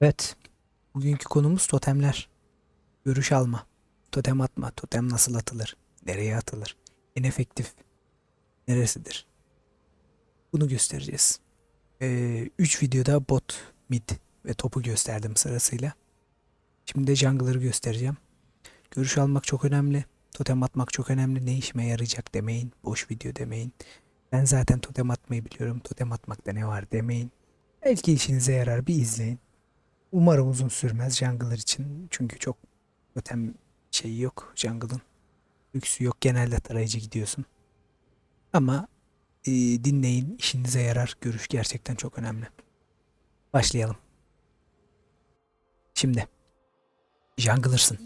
Evet. Bugünkü konumuz totemler. Görüş alma. Totem atma. Totem nasıl atılır? Nereye atılır? En efektif neresidir? Bunu göstereceğiz. 3 videoda bot, mid ve topu gösterdim sırasıyla. Şimdi de jungler'ı göstereceğim. Görüş almak çok önemli. Totem atmak çok önemli. Ne işime yarayacak demeyin. Boş video demeyin. Ben zaten totem atmayı biliyorum. Totem atmakta ne var demeyin. Belki işinize yarar bir izleyin. Umarım uzun sürmez jungler için. Çünkü çok totem şeyi yok jungle'ın. Lüksü yok. Genelde tarayıcı gidiyorsun. Ama e, dinleyin. işinize yarar. Görüş gerçekten çok önemli. Başlayalım. Şimdi. Jungler'sın.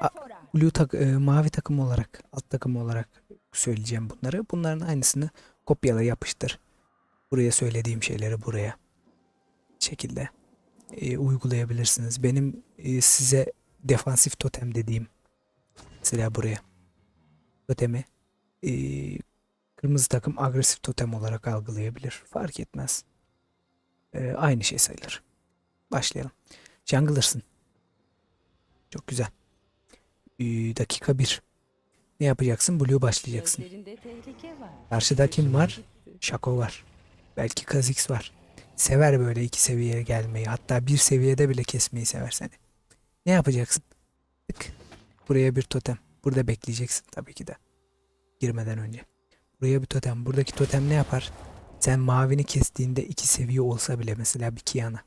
A-. Blue tak e, mavi takım olarak, alt takım olarak söyleyeceğim bunları. Bunların aynısını kopyala yapıştır. Buraya söylediğim şeyleri buraya şekilde e, uygulayabilirsiniz. Benim e, size defansif totem dediğim mesela buraya totemi e, kırmızı takım agresif totem olarak algılayabilir. Fark etmez. E, aynı şey sayılır. Başlayalım. Jungler'sın. Çok güzel. Ee, dakika 1. Ne yapacaksın? Blue başlayacaksın. Karşıda kim var? Şako var. Belki Kha'Zix var. Sever böyle iki seviyeye gelmeyi. Hatta bir seviyede bile kesmeyi sever seni. Ne yapacaksın? Tık. Buraya bir totem. Burada bekleyeceksin tabii ki de. Girmeden önce. Buraya bir totem. Buradaki totem ne yapar? Sen mavini kestiğinde iki seviye olsa bile mesela bir Kiana.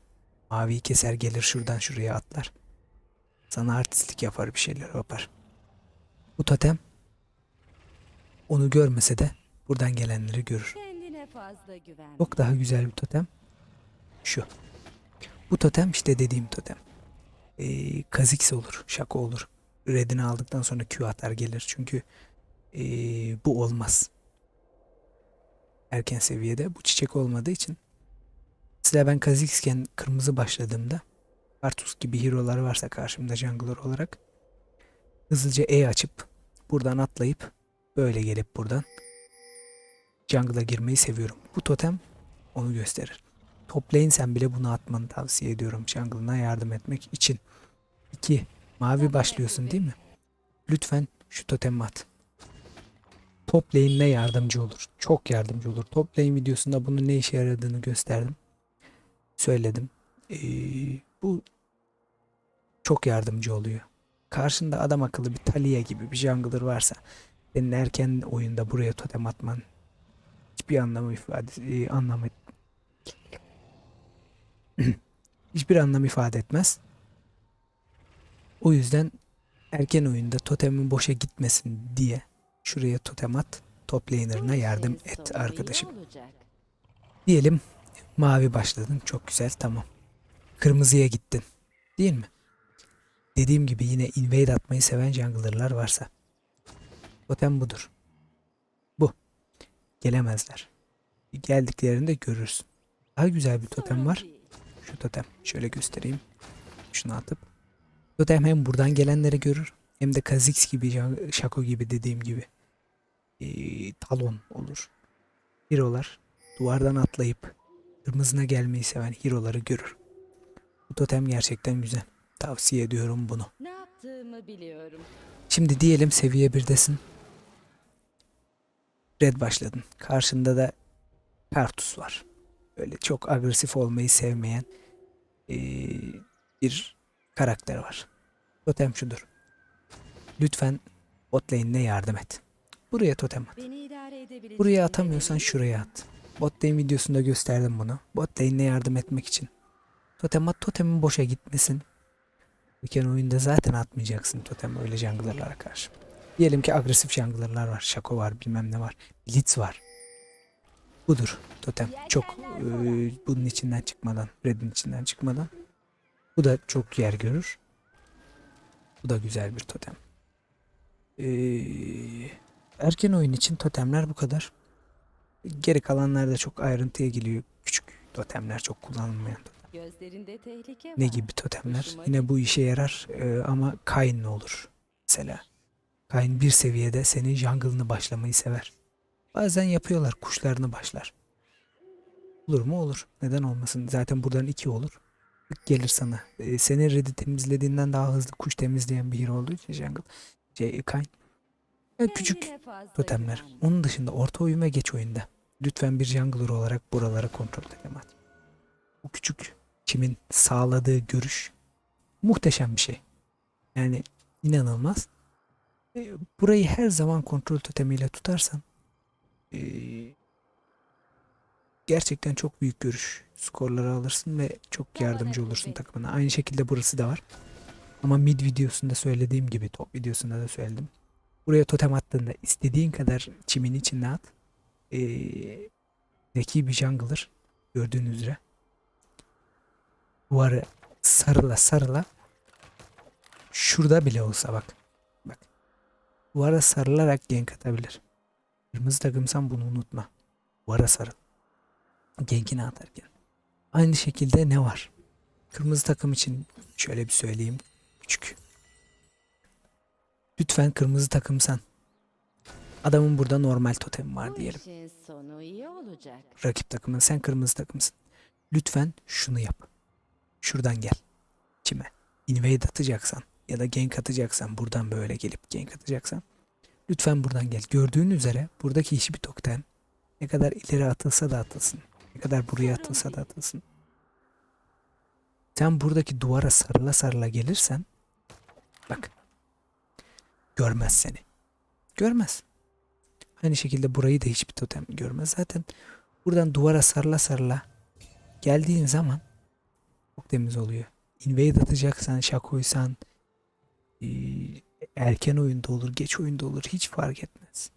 Maviyi keser gelir şuradan şuraya atlar. Sana artistlik yapar bir şeyler yapar. Bu totem onu görmese de buradan gelenleri görür. Çok daha güzel bir totem. Şu. Bu totem işte dediğim totem. Ee, Kha'Zix olur. Şako olur. Red'ini aldıktan sonra Q atar gelir. Çünkü ee, bu olmaz. Erken seviyede bu çiçek olmadığı için. Mesela ben Kha'Zix'ken kırmızı başladığımda Artus gibi hero'lar varsa karşımda jungler olarak hızlıca E açıp buradan atlayıp böyle gelip buradan jungle'a girmeyi seviyorum. Bu totem onu gösterir. Top lane sen bile bunu atmanı tavsiye ediyorum jungle'ına yardım etmek için. 2. Mavi başlıyorsun değil mi? Lütfen şu totemi at. Top lane'ine yardımcı olur. Çok yardımcı olur. Top lane videosunda bunun ne işe yaradığını gösterdim. Söyledim. Ee, bu çok yardımcı oluyor. Karşında adam akıllı bir Talia gibi bir jungler varsa senin erken oyunda buraya totem atman hiçbir anlamı ifade e, anlamı hiçbir anlam ifade etmez. O yüzden erken oyunda totemin boşa gitmesin diye şuraya totem at. Top laner'ına yardım et arkadaşım. Diyelim mavi başladın. Çok güzel tamam. Kırmızıya gittin. Değil mi? Dediğim gibi yine invade atmayı seven jungler'lar varsa. Totem budur. Bu. Gelemezler. Geldiklerinde görürsün. Daha güzel bir totem var. Şu totem. Şöyle göstereyim. Şunu atıp. Totem hem buradan gelenleri görür hem de Kha'Zix gibi, Shaco gibi dediğim gibi ee, talon olur. Hero'lar duvardan atlayıp kırmızına gelmeyi seven hero'ları görür. Bu totem gerçekten güzel. Tavsiye ediyorum bunu. Ne yaptığımı biliyorum. Şimdi diyelim seviye 1'desin. Red başladın. Karşında da Kartus var. Böyle çok agresif olmayı sevmeyen eee, bir karakter var. Totem şudur. Lütfen bot lane'ine yardım et. Buraya totem at. Buraya atamıyorsan şuraya at. Bot lane videosunda gösterdim bunu. Bot lane'ine yardım etmek için. Totem at totemin boşa gitmesin. Erken oyunda zaten atmayacaksın totem öyle junglerlara karşı. Diyelim ki agresif junglerlar var. Shaco var bilmem ne var. Blitz var. Budur totem. Çok eee, bunun içinden çıkmadan. Red'in içinden çıkmadan. Bu da çok yer görür. Bu da güzel bir totem. Eee, erken oyun için totemler bu kadar. Geri kalanlar da çok ayrıntıya geliyor. Küçük totemler çok kullanılmayan totem. Ne gibi totemler? Yine bu işe yarar Ee, ama Kayn ne olur? Mesela. Kayn bir seviyede senin jungle'ını başlamayı sever. Bazen yapıyorlar kuşlarını başlar. Olur mu? Olur. Neden olmasın? Zaten buradan iki olur. gelir sana. Ee, senin red'i temizlediğinden daha hızlı kuş temizleyen bir hero olduğu için jungle. Şey, Kayn. Yani küçük totemler. Onun dışında orta oyun ve geç oyunda. Lütfen bir jungler olarak buralara kontrol at. Bu küçük çimin sağladığı görüş muhteşem bir şey. Yani inanılmaz. E, Burayı her zaman kontrol totemiyle tutarsan e, gerçekten çok büyük görüş skorları alırsın ve çok yardımcı olursun takımına. Aynı şekilde burası da var. Ama mid videosunda söylediğim gibi top videosunda da söyledim. Buraya totem attığında istediğin kadar çimin içine at. Ee, zeki bir jungler gördüğünüz üzere. Duvarı sarıla sarıla şurada bile olsa bak. Bak. Duvara sarılarak gank atabilir. Kırmızı takımsan bunu unutma. Duvara sarıl. Gankini atarken. Aynı şekilde ne var? Kırmızı takım için şöyle bir söyleyeyim. Küçük. Lütfen kırmızı takımsan. Adamın burada normal totemi var diyelim. Rakip takımın sen kırmızı takımsın. Lütfen şunu yap. Şuradan gel. Kime? Invade atacaksan ya da gank atacaksan buradan böyle gelip gank atacaksan lütfen buradan gel. Gördüğün üzere buradaki hiçbir totem ne kadar ileri atılsa da atılsın. Ne kadar buraya atılsa da atılsın. Sen buradaki duvara sarıla sarıla gelirsen bak görmez seni. Görmez. Aynı şekilde burayı da hiçbir totem görmez. Zaten buradan duvara sarıla sarıla geldiğin zaman çok temiz oluyor. Invade atacaksan, şakoysan erken oyunda olur, geç oyunda olur hiç fark etmez.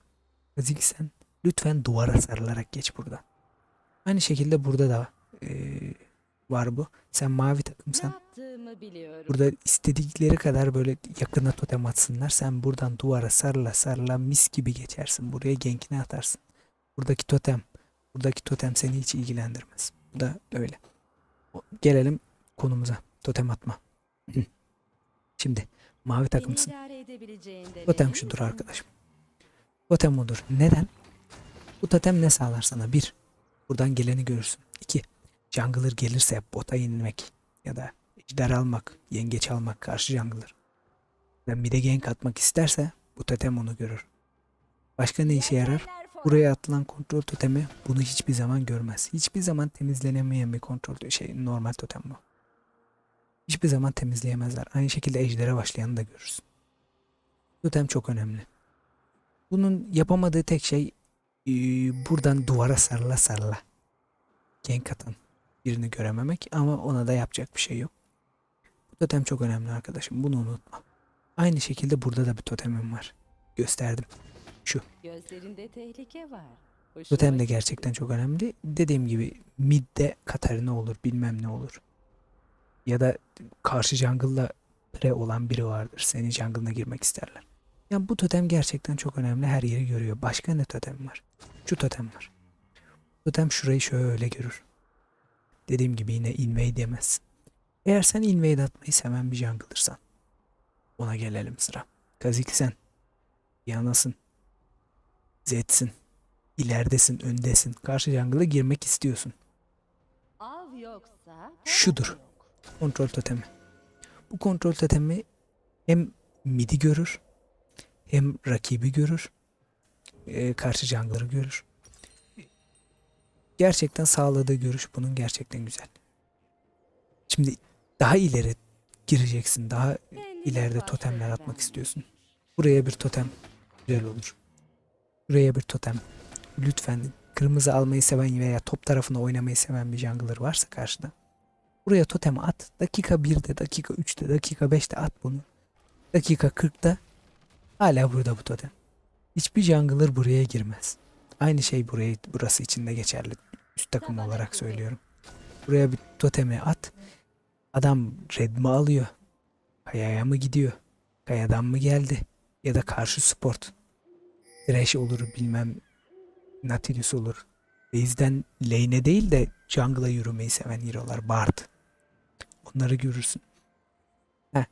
Kaziksen lütfen duvara sarılarak geç burada. Aynı şekilde burada da eee, var bu. Sen mavi takımsan. Burada istedikleri kadar böyle yakına totem atsınlar. Sen buradan duvara sarıla sarıla mis gibi geçersin. Buraya genkini atarsın. Buradaki totem, buradaki totem seni hiç ilgilendirmez. Bu da öyle. Gelelim konumuza. Totem atma. Şimdi mavi takımsın. Totem şudur arkadaşım. Totem odur. Neden? Bu totem ne sağlar sana? Bir, buradan geleni görürsün. İki, jungler gelirse bota inmek ya da ejder almak, yengeç almak karşı jungler. Ve bir de gank atmak isterse bu totem onu görür. Başka ne işe yarar? Buraya atılan kontrol totemi bunu hiçbir zaman görmez. Hiçbir zaman temizlenemeyen bir kontrol şey normal totem bu. Hiçbir zaman temizleyemezler. Aynı şekilde ejdere başlayanı da görürsün. Totem çok önemli. Bunun yapamadığı tek şey eee, buradan duvara sarıla sarıla gank atan birini görememek ama ona da yapacak bir şey yok. Bu totem çok önemli arkadaşım. Bunu unutma. Aynı şekilde burada da bir totemim var. Gösterdim. Gözlerinde tehlike var. Hoşuma Totem de gerçekten çok önemli. Dediğim gibi midde Katarina olur bilmem ne olur. Ya da karşı jungle'la pre olan biri vardır. Senin jungle'ına girmek isterler. Yani bu totem gerçekten çok önemli. Her yeri görüyor. Başka ne totem var? Şu totem var. Totem şurayı şöyle görür. Dediğim gibi yine invade yemez. Eğer sen invade atmayı seven bir jungle'ırsan ona gelelim sıra. Kazik sen. Yanasın. Zed'sin ileridesin, öndesin. Karşı jungle'a girmek istiyorsun. Şudur. Kontrol totemi. Bu kontrol totemi hem midi görür, hem rakibi görür, e, karşı jungler'ı görür. Gerçekten sağladığı görüş bunun gerçekten güzel. Şimdi daha ileri gireceksin, daha ileride totemler atmak istiyorsun. Buraya bir totem güzel olur. Buraya bir totem. Lütfen kırmızı almayı seven veya top tarafına oynamayı seven bir jungler varsa karşıda. Buraya totem at. Dakika 1'de, dakika 3'te, dakika 5'te at bunu. Dakika 40'ta hala burada bu totem. Hiçbir jungler buraya girmez. Aynı şey buraya burası için de geçerli. Üst takım olarak söylüyorum. Buraya bir totemi at. Adam red mi alıyor? Kayaya mı gidiyor? Kayadan mı geldi? Ya da karşı sport. Thresh olur bilmem Nautilus olur. Base'den lane'e değil de jungle'a yürümeyi seven hero'lar. Bard. Onları görürsün. Heh.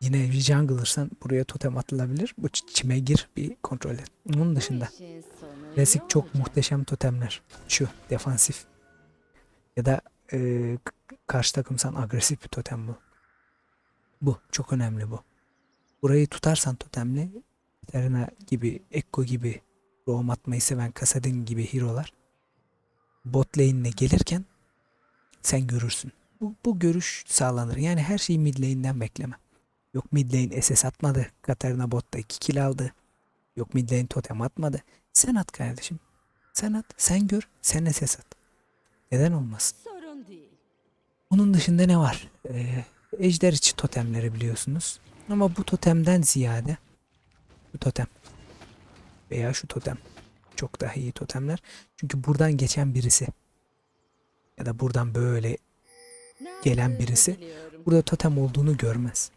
Yine bir jungler'san buraya totem atılabilir. Bu çime gir bir kontrol et. Onun dışında klasik çok muhteşem totemler. Şu defansif. Ya da e, karşı takımsan agresif bir totem bu. Bu. Çok önemli bu. Burayı tutarsan totemli Terna gibi, Ekko gibi, roam atmayı seven Kasadin gibi hero'lar bot lane'ine gelirken sen görürsün. Bu, bu görüş sağlanır. Yani her şeyi mid lane'den bekleme. Yok mid lane SS atmadı. Katarina botta 2 kill aldı. Yok mid lane totem atmadı. Sen at kardeşim. Sen at. Sen gör. Sen SS at. Neden olmasın? Onun dışında ne var? Ee, ejder içi totemleri biliyorsunuz. Ama bu totemden ziyade bu totem veya şu totem çok daha iyi totemler. Çünkü buradan geçen birisi ya da buradan böyle Gelen birisi burada totem olduğunu görmez.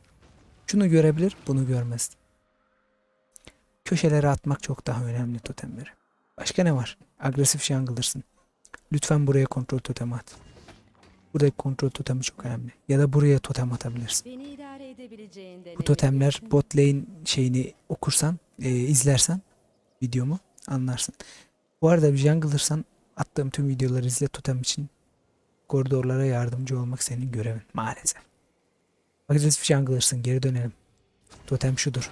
Şunu görebilir, bunu görmez. Köşelere atmak çok daha önemli totemleri. Başka ne var? Agresif jungler'sın. Lütfen buraya kontrol totemi at. Buradaki kontrol totemi çok önemli. Ya da buraya totem atabilirsin. Bu totemler bot lane şeyini okursan, e, izlersen videomu anlarsın. Bu arada bir jungler'san attığım tüm videoları izle totem için koridorlara yardımcı olmak senin görevin maalesef. Agresif jungler'sın geri dönelim. Totem şudur.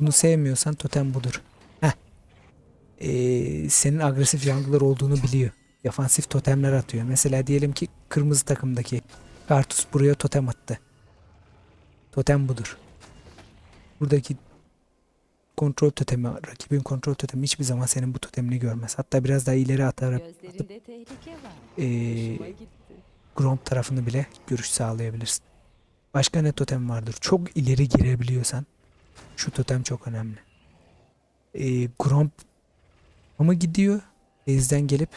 Bunu sevmiyorsan totem budur. Heh. Ee, senin agresif jungler olduğunu biliyor. Defansif totemler atıyor. Mesela diyelim ki kırmızı takımdaki Kartus buraya totem attı. Totem budur. Buradaki kontrol totemi, rakibin kontrol totemi hiçbir zaman senin bu totemini görmez. Hatta biraz daha ileri atar, Gözlerinde tehlike var. ee, Hoşuma gitti. Gromp tarafını bile görüş sağlayabilirsin. Başka ne totem vardır? Çok ileri girebiliyorsan şu totem çok önemli. Ee, Gromp mı gidiyor? Base'den gelip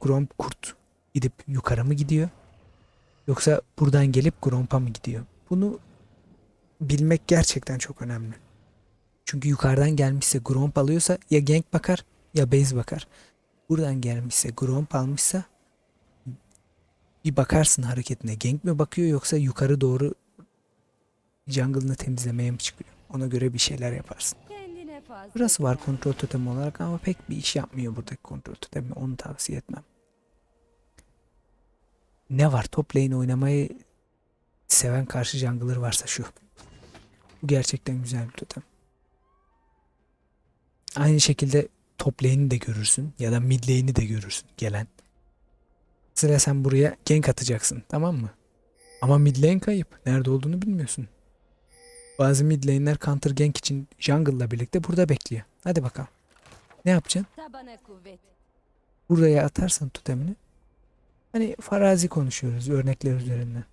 Gromp kurt gidip yukarı mı gidiyor? Yoksa buradan gelip Gromp'a mı gidiyor? Bunu bilmek gerçekten çok önemli. Çünkü yukarıdan gelmişse Gromp alıyorsa ya gank bakar ya base bakar. Buradan gelmişse Gromp almışsa bir bakarsın hareketine. Gank mi bakıyor yoksa yukarı doğru jungle'ını temizlemeye mi çıkıyor? Ona göre bir şeyler yaparsın. Burası var kontrol totemi olarak ama pek bir iş yapmıyor buradaki kontrol totemi. Onu tavsiye etmem. Ne var? Top lane oynamayı seven karşı jungler varsa şu. Bu gerçekten güzel bir totem. Aynı şekilde top lane'i de görürsün ya da mid lane'i de görürsün gelen. Sıra sen buraya gank atacaksın tamam mı? Ama mid lane kayıp. Nerede olduğunu bilmiyorsun. Bazı mid lane'ler counter gank için jungle'la birlikte burada bekliyor. Hadi bakalım. Ne yapacaksın? Buraya atarsan totemini. Hani farazi konuşuyoruz örnekler üzerinden.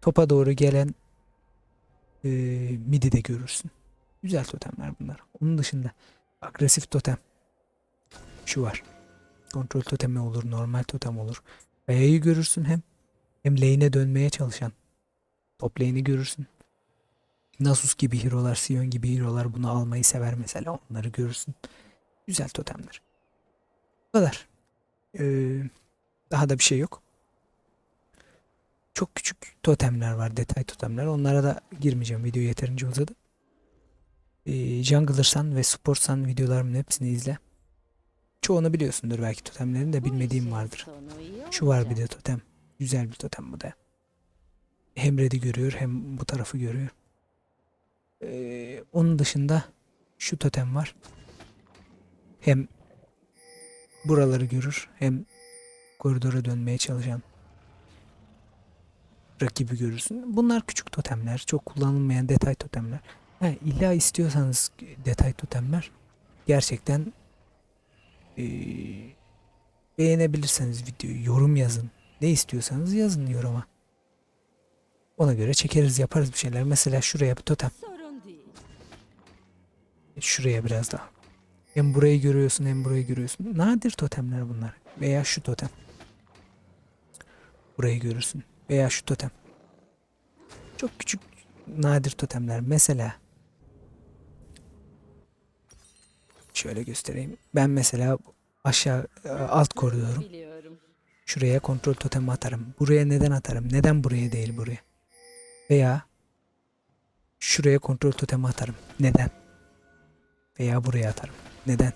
Topa doğru gelen e, midi de görürsün. Güzel totemler bunlar. Onun dışında agresif totem. Şu var. Kontrol totemi olur, normal totem olur. Kayayı görürsün hem hem lane'e dönmeye çalışan top lane'i görürsün. Nasus gibi hero'lar, Sion gibi hero'lar bunu almayı sever mesela. Onları görürsün. Güzel totemler. Bu kadar. Ee, daha da bir şey yok. Çok küçük totemler var, detay totemler. Onlara da girmeyeceğim. Video yeterince uzadı. Ee, Jungler'san ve Sportsan videolarımın hepsini izle. Çoğunu biliyorsundur belki totemlerin de bilmediğim vardır. Şu var bir de totem. Güzel bir totem bu da. Hem red'i görüyor hem bu tarafı görüyor. Ee, onun dışında şu totem var. Hem buraları görür hem koridora dönmeye çalışan rakibi görürsün. Bunlar küçük totemler. Çok kullanılmayan detay totemler. Ha, illa istiyorsanız detay totemler gerçekten eee, beğenebilirseniz videoyu yorum yazın. Ne istiyorsanız yazın yoruma. Ona göre çekeriz yaparız bir şeyler. Mesela şuraya bir totem. Şuraya biraz daha. Hem burayı görüyorsun hem burayı görüyorsun. Nadir totemler bunlar. Veya şu totem. Burayı görürsün. Veya şu totem. Çok küçük nadir totemler. Mesela şöyle göstereyim. Ben mesela aşağı e, alt koridorum. Biliyorum. Şuraya kontrol totemi atarım. Buraya neden atarım? Neden buraya değil buraya? Veya şuraya kontrol totemi atarım. Neden? Veya buraya atarım. Neden?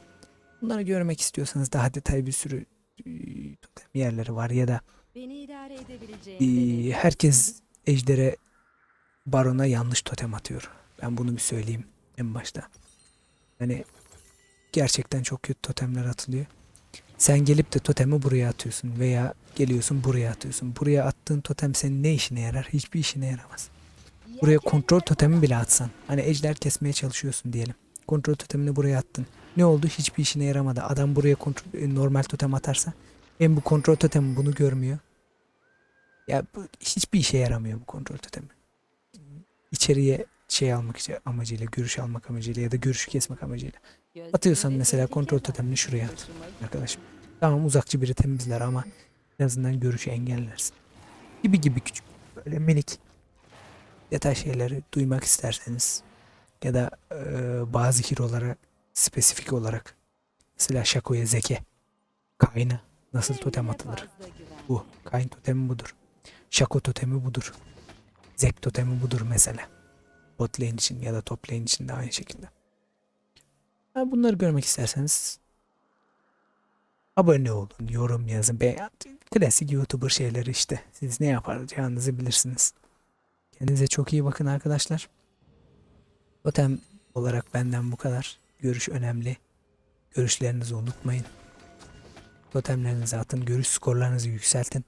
Bunları görmek istiyorsanız daha detaylı bir sürü e, totem yerleri var ya da Beni idare edebileceğin Ee, herkes ejdere barona yanlış totem atıyor. Ben bunu bir söyleyeyim en başta. Hani gerçekten çok kötü totemler atılıyor. Sen gelip de totemi buraya atıyorsun veya geliyorsun buraya atıyorsun. Buraya attığın totem senin ne işine yarar? Hiçbir işine yaramaz. Buraya kontrol totemi bile atsan. Hani ejder kesmeye çalışıyorsun diyelim. Kontrol totemini buraya attın. Ne oldu? Hiçbir işine yaramadı. Adam buraya kontrol, e, normal totem atarsa hem bu kontrol totemi bunu görmüyor. Ya bu hiçbir işe yaramıyor bu kontrol totemi. İçeriye şey almak amacıyla, görüş almak amacıyla ya da görüş kesmek amacıyla. Atıyorsan mesela kontrol totemini şuraya at. Arkadaşım. Tamam uzakçı biri temizler ama en azından görüşü engellersin. Gibi gibi küçük böyle minik detay şeyleri duymak isterseniz ya da e, bazı hero'lara spesifik olarak mesela Shaco'ya Zeke Kayn'a nasıl totem atılır? Bu. Kayn totemi budur. Shaco totemi budur. Zek totemi budur mesela. Bot lane için ya da top lane için de aynı şekilde. Ha, bunları görmek isterseniz abone olun, yorum yazın. Beğen, klasik YouTuber şeyleri işte. Siz ne yapacağınızı bilirsiniz. Kendinize çok iyi bakın arkadaşlar. Totem olarak benden bu kadar. Görüş önemli. Görüşlerinizi unutmayın. Totemlerinizi atın. Görüş skorlarınızı yükseltin.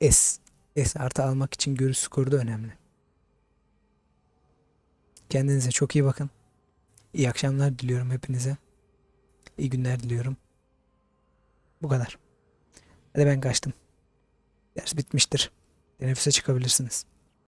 S. S artı almak için görüş skoru da önemli. Kendinize çok iyi bakın. İyi akşamlar diliyorum hepinize. İyi günler diliyorum. Bu kadar. Hadi ben kaçtım. Ders bitmiştir. Teneffüse çıkabilirsiniz.